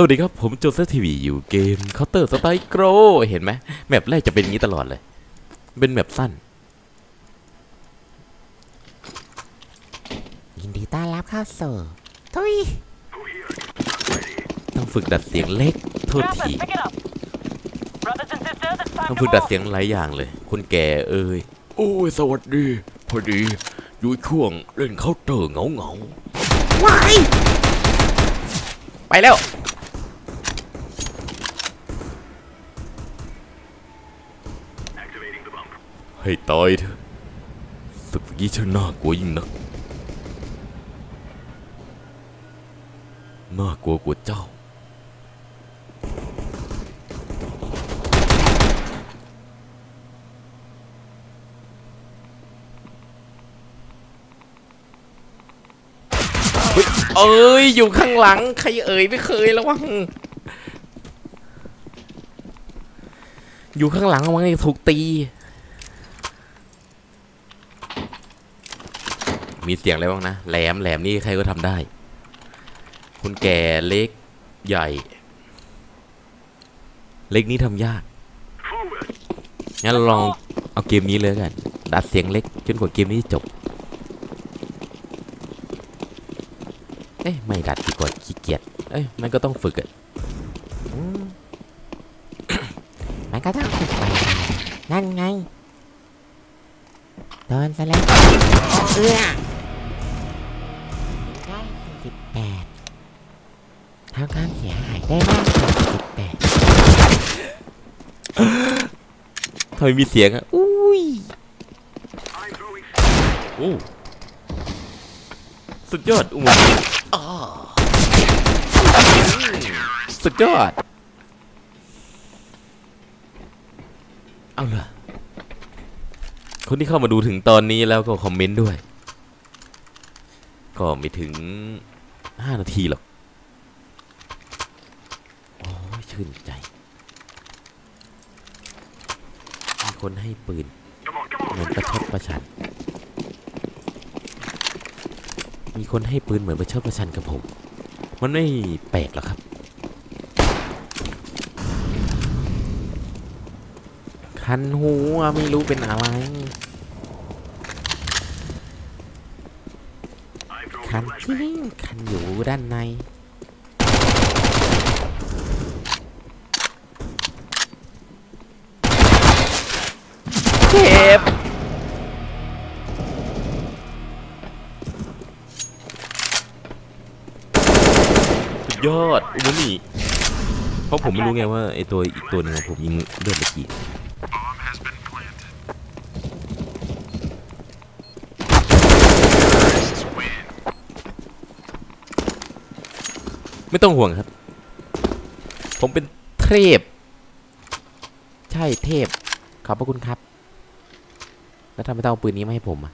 สวัสดีครับ ผมโจเซฟทีวีอยู่เกม Counter Strike Go เห็นไหมแมปแรกจะเป็นอย่างนี้ตลอดเลย เป็นแมปสั้น ยินดีต้อนรับเข้าสู่ทุยต้องฝึกดัดเสียงเล็กโทษ Grab ที it, pick it up. Brothers and sisters, it's time ต้อง to ฝึกดัด walk. เสียงหลายอย่างเลยคุณแก่เอ้ย โอ้ย สวัสดี พอดี อยู่ช่วงเล่นเคาน์เตอร์เงาเงาว้ายๆไปแล้ว ให้ตายเถอะศึกนี้ช่างน่ากลัวยิ่งนัก น่ากลัวกว่าเจ้าเฮ้ยเอ้ย อยู่ข้างหลัง ใครเอ่ยไม่เคยระวัง อยู่ข้างหลังระวังจะถูกตี มีเสียงอะไรบ้างนะ แหลมแหลมนี่ใครก็ทำได้คนแก่เล็กใหญ่ เล็กนี่ทำยาก งั้นเราลองเอาเกมนี้เลยกัน ดัดเสียงเล็กจนกว่าเกมนี้จบ เอ้ยไม่ดัดดีกว่าขี้เกียจ เอ้ยมันก็ต้องฝึกอะมมันก็ต้องฝึกไปนั่นไงโดนซะแล้วเอื้อ ได้สิบแปดทำความเสียหายได้มากกว่าสิบแปดทำไมมีเสียงอะอุ้ยโอ้สุดยอดอุ้มอ้อสุดยอด เอาล่ะคนที่เข้ามาดูถึงตอนนี้แล้วก็คอมเมนต์ด้วย ก็ไม่ถึง 5นาทีหรอกโอ้ยชื่นใจ มีคนให้ปืนเหมือนประชดประชัน มีคนให้ปืนเหมือนประชดประชันกับผม มันไม่แปลกหรอกครับ คันหูไม่รู้เป็นอะไร คันจริงคันอยู่ด้านในเจ็บสุดยอดอุมามิเพราะผมไม่รู้ไงว่าไอตัวอีกตัวหนึ่งของผมยิงเลือดไปกี่ ไม่ต้องห่วงครับ ผมเป็นเทพ ใช่เทพ ขอบพระคุณครับ แล้วทำไมต้องเอาปืนนี้มาให้ผมอะ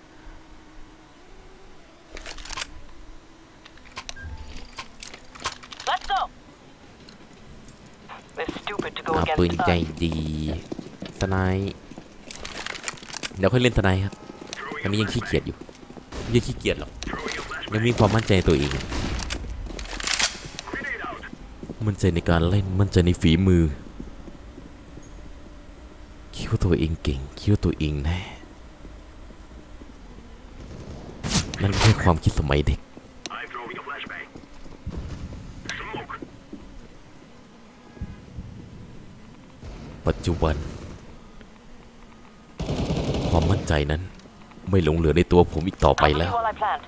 Let's go. It's stupid to go อ่า against ปืน the ใจ sun. ดีสไนป์เดี๋ยวค่อยเล่นสไนป์ครับอันนี้ยังขี้เกียจอยู่ยังขี้เกียจหรอกยังมีความมั่นใจในตัวเอง มั่นใจในการเล่นมั่นใจในฝีมือ คิดว่าตัวเองเก่งคิดว่าตัวเองแน่นั่นไม่ใช่ความคิดสมัยเด็กปัจจุบัน ความมั่นใจนั้นไม่หลงเหลือในตัวผมอีกต่อไปแล้ว all I planned.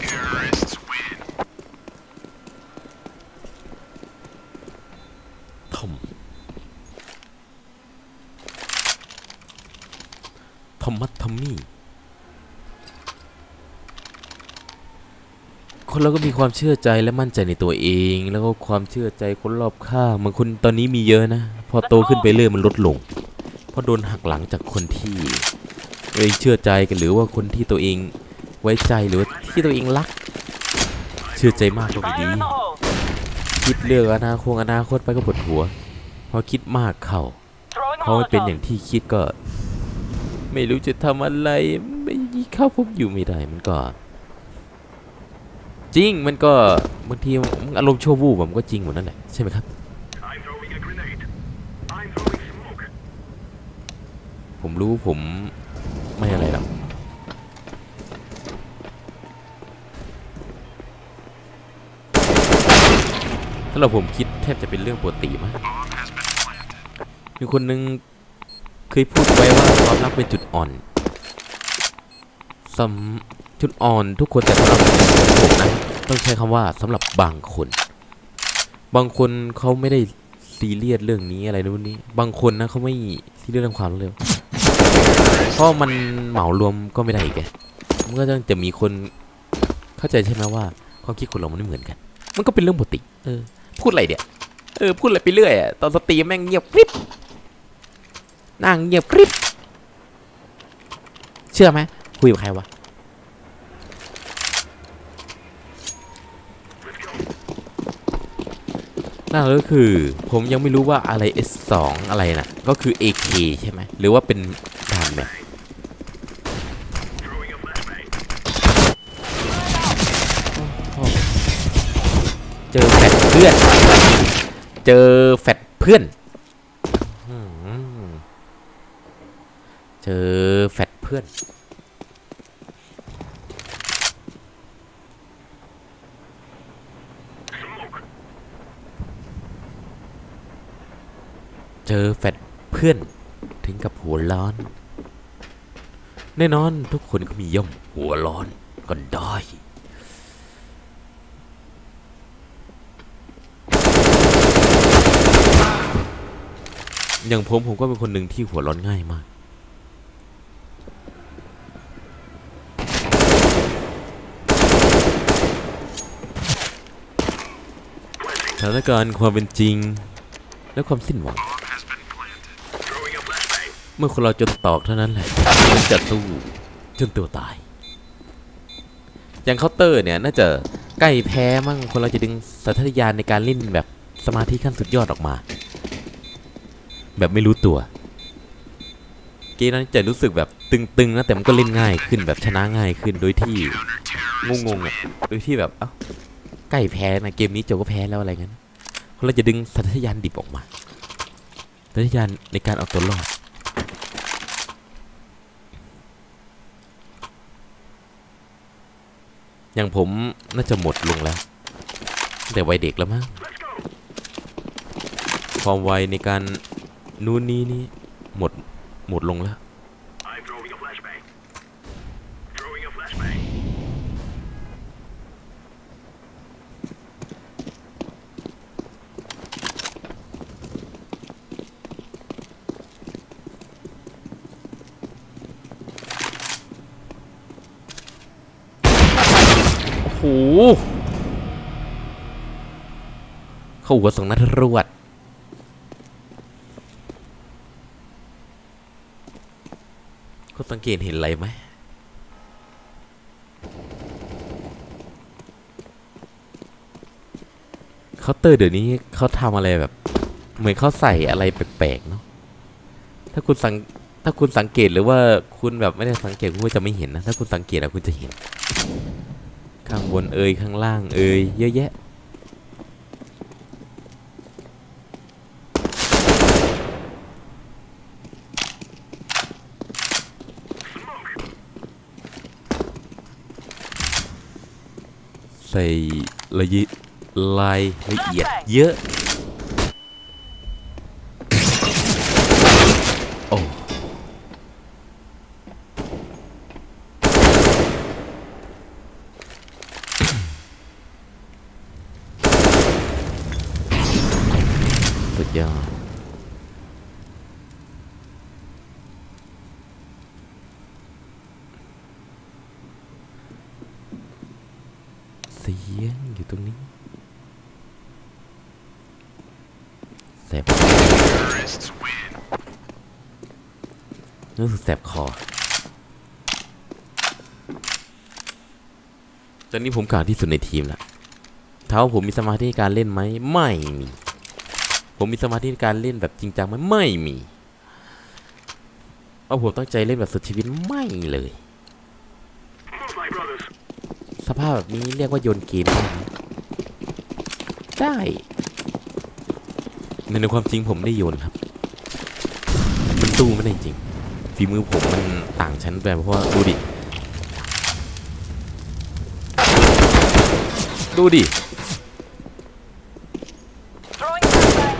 Terrorists win. ทอม ทอ มัดทอมมี่คนเราก็มีความเชื่อใจและมั่นใจในตัวเอง แล้วก็ความเชื่อใจคนรอบข้างบางคนตอนนี้มีเยอะนะ พอโตขึ้นไปเรื่อยมันลดลง เพราะโดนหักหลังจากคนที่ตัวเองเชื่อใจกันหรือว่าคนที่ตัวเองไว้ใจหรือที่ตัวเองรัก เชื่อใจมากก็ไม่ดีคิดเรื่องอนาคตอนาคตไปก็ปวดหัว พอคิดมากเข้า Throwing a พอมันเป็นอย่างที่คิดก็ ไม่รู้จะทำอะไร ไม่เข้าพบอยู่ไม่ได้มันก็ จริงมันก็บางทีอารมณ์ชั่ววูบอะมันก็จริงหมดนั่นแหละใช่ไหมครับ I'm throwing a grenade. I'm throwing smoke. ผมรู้ผมไม่อะไรหรอกถ้าเราผมคิดแทบจะเป็นเรื่องปกติมากมีคนหนึ่ง เคยพูดไว้ว่าความรักเป็นจุดอ่อนสำจุดอ่อนทุกคนแต่สำหรับผมนะต้องใช้คำว่าสำหรับบางคน บางคนเขาไม่ได้ซีเรียสเรื่องนี้อะไรนู่นนี่บางคนนะเขาไม่ซีเรียสเรื่องความรักเลยเพราะมันเหมารวมก็ไม่ได้อีกมันก็ต้องจะมีคนเข้าใจใช่ไหมว่า ความคิดคนเรามันไม่เหมือนกัน มันก็เป็นเรื่องปกติ เออ พูดอะไรเดี๋ยเออ พูดอะไรไปเรื่อยอะตอนสตรีมแม่งเงียบกริบ นั่งเงียบกริบเชื่อไหมคุยกับใครวะนั่นก็คือผมยังไม่รู้ว่าอะไร S2 อะไรน่ะก็คือ AK ใช่ไหมหรือว่าเป็นดานแบบ Throwing a flashbang. เจอแฟดเพื่อน เจอแฟดเพื่อนอืม เจอแฟดเพื่อนเจอแฟดเพื่อนถึงกับหัวร้อน แน่นอนทุกคนก็มีย่อมหัวร้อนก็ได้ อย่างผมผมก็เป็นคนหนึ่งที่หัวร้อนง่ายมาก ถานการณ์ความเป็นจริง และความสิ้นหวัง เมื่อคนเราจนตอกเท่านั้นแหละมันจะสู้จนตัวตาย อย่างเคาน์เตอร์เนี่ยน่าจะใกล้แพ้มั่งคนเราจะดึงสัญชาตญาณในการเล่นแบบสมาธิขั้นสุดยอดออกมา แบบไม่รู้ตัว เกมนั้นจะรู้สึกแบบตึงๆนะแต่มันก็เล่นง่ายขึ้นแบบชนะง่ายขึ้นโดยที่งงๆอะโดยที่แบบเอ้า ใกล้แพ้นะเกมนี้จบก็แพ้แล้วอะไรเงี้ยคนเราจะดึงสัญชาตญาณดิบออกมาสัญชาตญาณในการเอาตัวรอดอย่างผมน่าจะหมดลงแล้วแต่วัยเด็กแล้วมั้งความไวในการนู่นนี้นี่หมดหมดลงแล้ว I'm throwing a flashbang. Throwing a flashbang. โอ้โห เข้าหัวสองนัดรวดก็สังเกตเห็นอะไรไหมเคาน์เตอร์เดี๋ยวนี้เขาทำอะไรแบบ เหมือนเขาใส่อะไรแปลกๆเนาะถ้าคุณสังถ้าคุณสังเกตหรือว่าคุณแบบไม่ได้สังเกตคุณก็จะไม่เห็นนะ ถ้าคุณสังเกตอะคุณจะเห็น ข้างบนเอ่ยข้างล่างเอ่ยเยอะแยะ ใส่ละเอียดลายละเอียดเยอะ โอ้ สุดยอด เสียงอยู่ตรงนี้แสบรู้สึกแสบคอ ตอนนี้ผมกลางที่สุดในทีมแล้วเท้าผมมีสมาธิการเล่นไหม ไม่มี ผมมีสมาธิการเล่นแบบจริงจังไหมไม่มี เอาผมตั้งใจเล่นแบบสุดชีวิตไม่เลย สภาพแบบนี้เรียกว่าโยนเกมได้ไหมได้ในในความจริงผมไม่ได้โยนครับ มันสู้ไม่ได้จริง ฝีมือผมมันต่างชั้นแบบเพราะว่าดูดิ ดูดิ Throwing flashbang.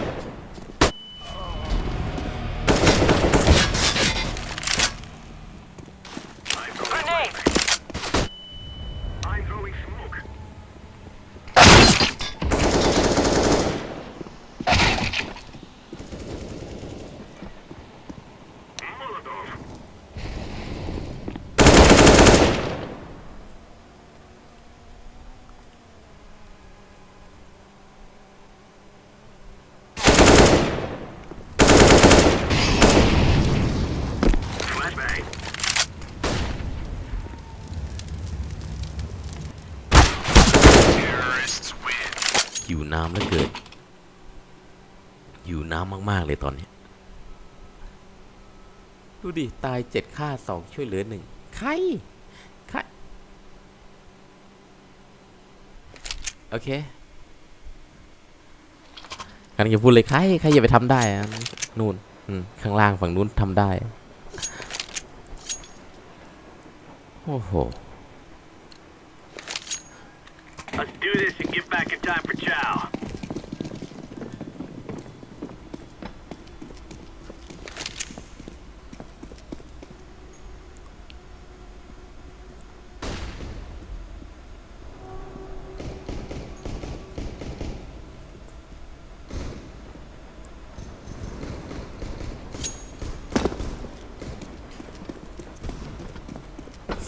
I'm throwing Grenade. flashbang. I'm throwing smoke. Molotov. แฟลชแบง Terrorists win. อยู่ น้ำแล้วเกิด อยู่น้ำมาก ๆ เลยตอนนี้ ดูดิ ตายเจ็ดฆ่าสองช่วยเหลือหนึ่งใครใครโอเคกำลังจะพูดเลยใครใครอย่าไปทำได้นู่นข้างล่างฝั่งนู้นทำได้ โอ้โห Let's do this and get back in time for chow.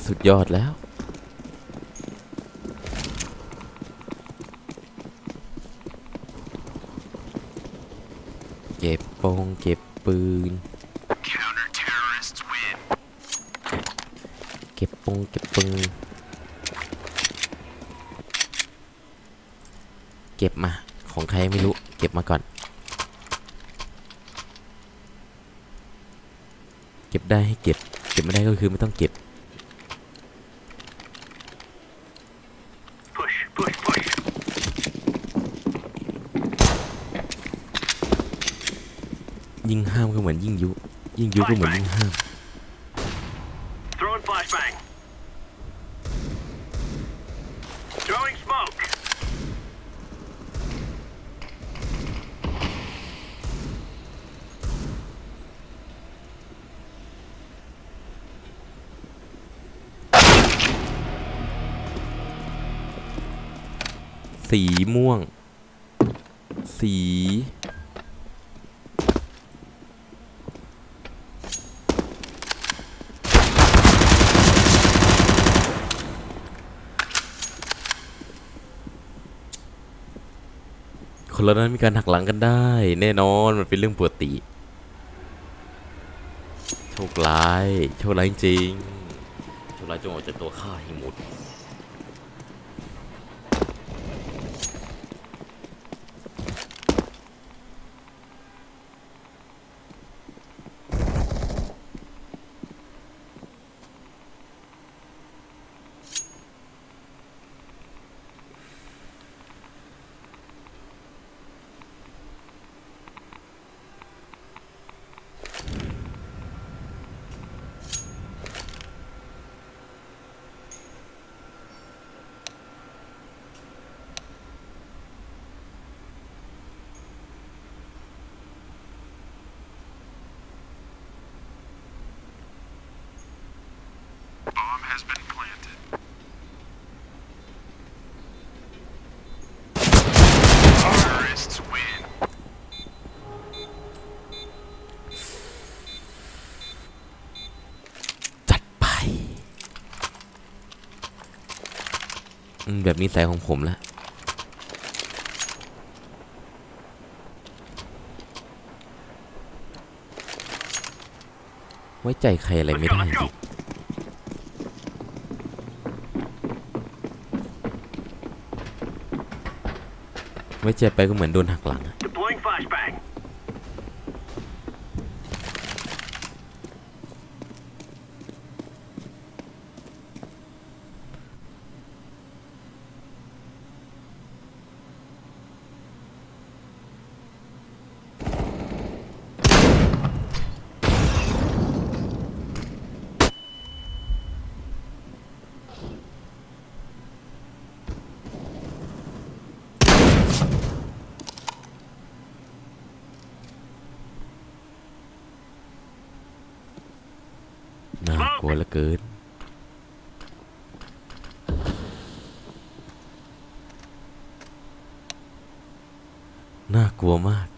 สุดยอดแล้ว ไม่รู้ เก็บมาก่อน เก็บได้ให้เก็บ เก็บไม่ได้ก็คือไม่ต้องเก็บ Push, push, push. ยิ่งห้ามก็เหมือนยิ่งยุ ยิ่งยุก็เหมือนยิ่งห้าม สีม่วง สี คนเรานั้นมีการหักหลังกันได้ แน่นอนมันเป็นเรื่องปกติ โชคร้าย โชคร้ายจริง โชคร้ายจงออกจากตัวข้าให้หมด จัดไปอืมแบบนี้สายของผมละไว้ใจใครอะไรไม่ได้ let's จ go. ริง ไม่เจ็บไปก็เหมือนโดนหักหลังอะ Deploying flashbang. น่าก ลัวเหลือเกินากลัวมาก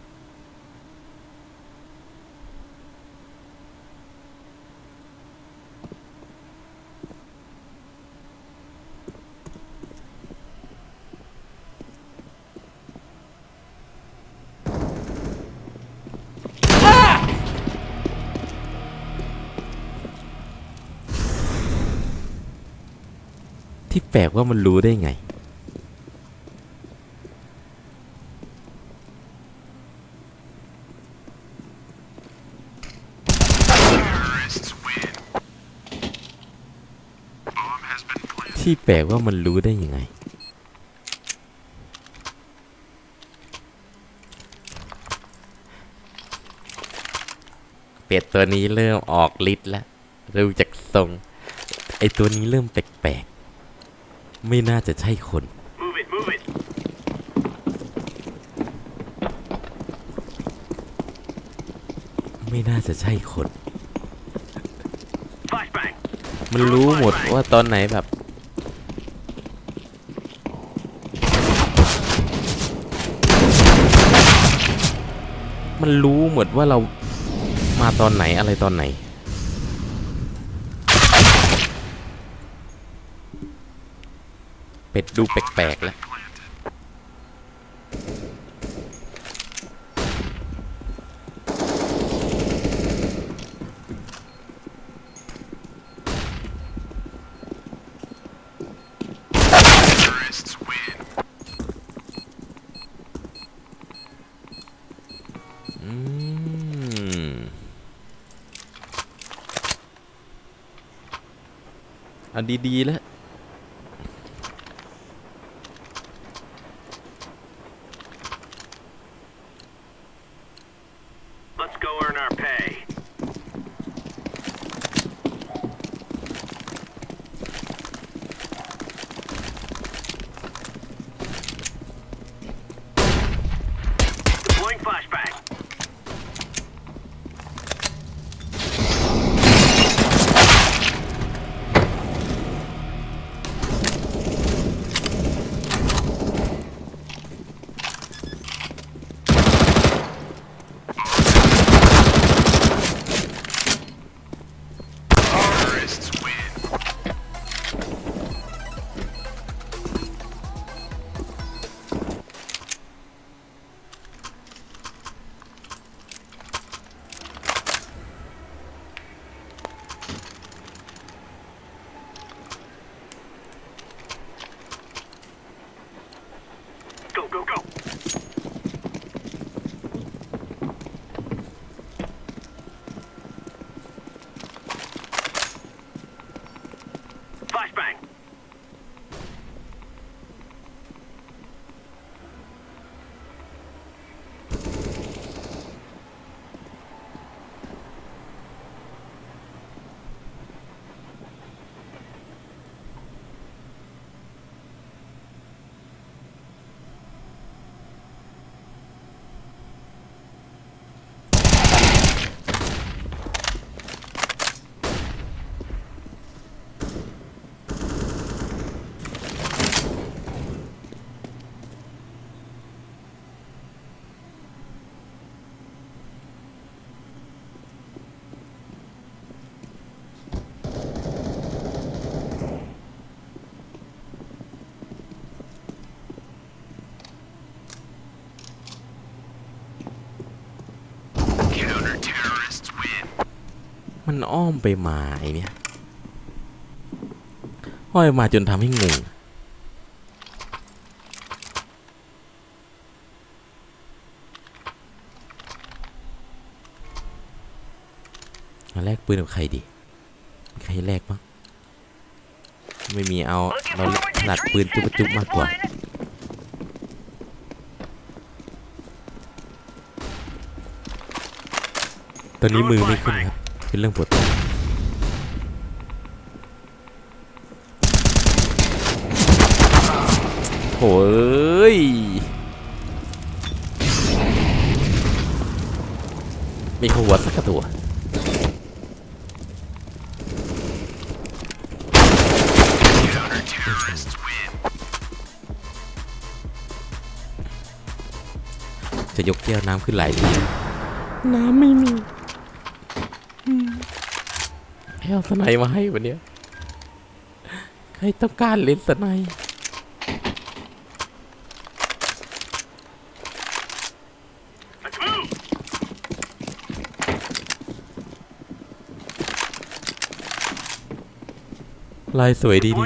ที่แปลกว่ามันรู้ได้ไง ที่แปลกว่ามันรู้ได้ยังไงเป็ดตัวนี้เริ่มออกฤทธิ์แล้วเริ่มจากทรง ไอตัวนี้เริ่มแปลกๆ ไม่น่าจะใช่คน Move it, move it. ไม่น่าจะใช่คน Flashbang. มันรู้หมดว่าตอนไหนแบบ มันรู้หมดว่าเรามาตอนไหนอะไรตอนไหน เป็ดดูแปลกๆแล้วอืมอันดีๆแล้ว มันอ้อมไปมาไอเนี่ยอ้อยมาจนทำให้งงอาแลกปืนกับใครดีใครแลกบ้างไม่มีเอาเราถนัดปืนจุก for จุกมากกว่าตอนนี้มือไม่ขึ้นครับ คือเรื่องปวดท้อโอ้ยมีหัวสักตัวจะยกเก้วน้ำขึ้นไหลน้ำไม่มี เอาสไนมาให้วันเนี้ยใครต้องการเล่นสไนลายสวยดีดี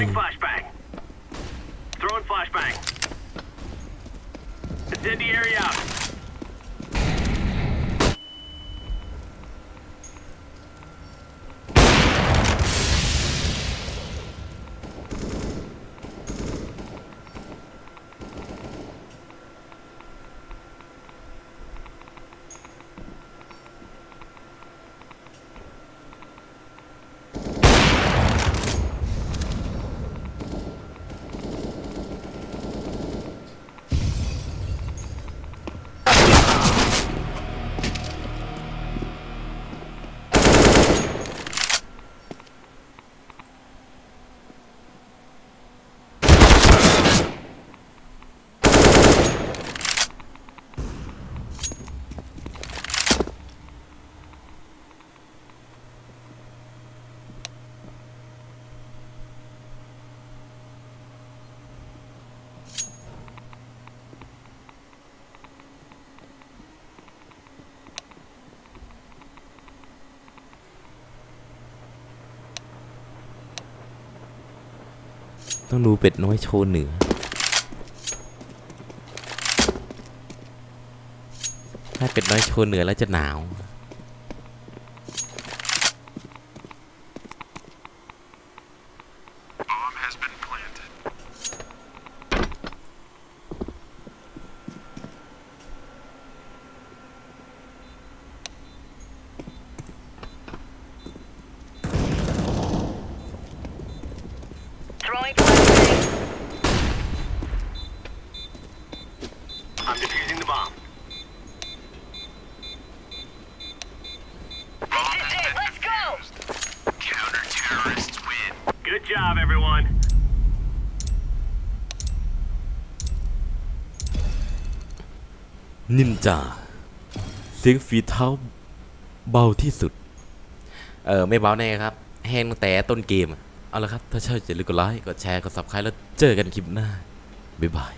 ต้องดูเป็ดน้อยโชว์เหนือ ถ้าเป็ดน้อยโชว์เหนือแล้วจะหนาว นินจา เสียงฝีเท้าเบาที่สุด เออไม่เบาแน่ครับ แห้งตั้งแต่ต้นเกม เอาละครับ ถ้าชอบอย่าลืมกดไลค์ กดแชร์ กดซับสไครต์แล้วเจอกันคลิปหน้า บ๊ายบาย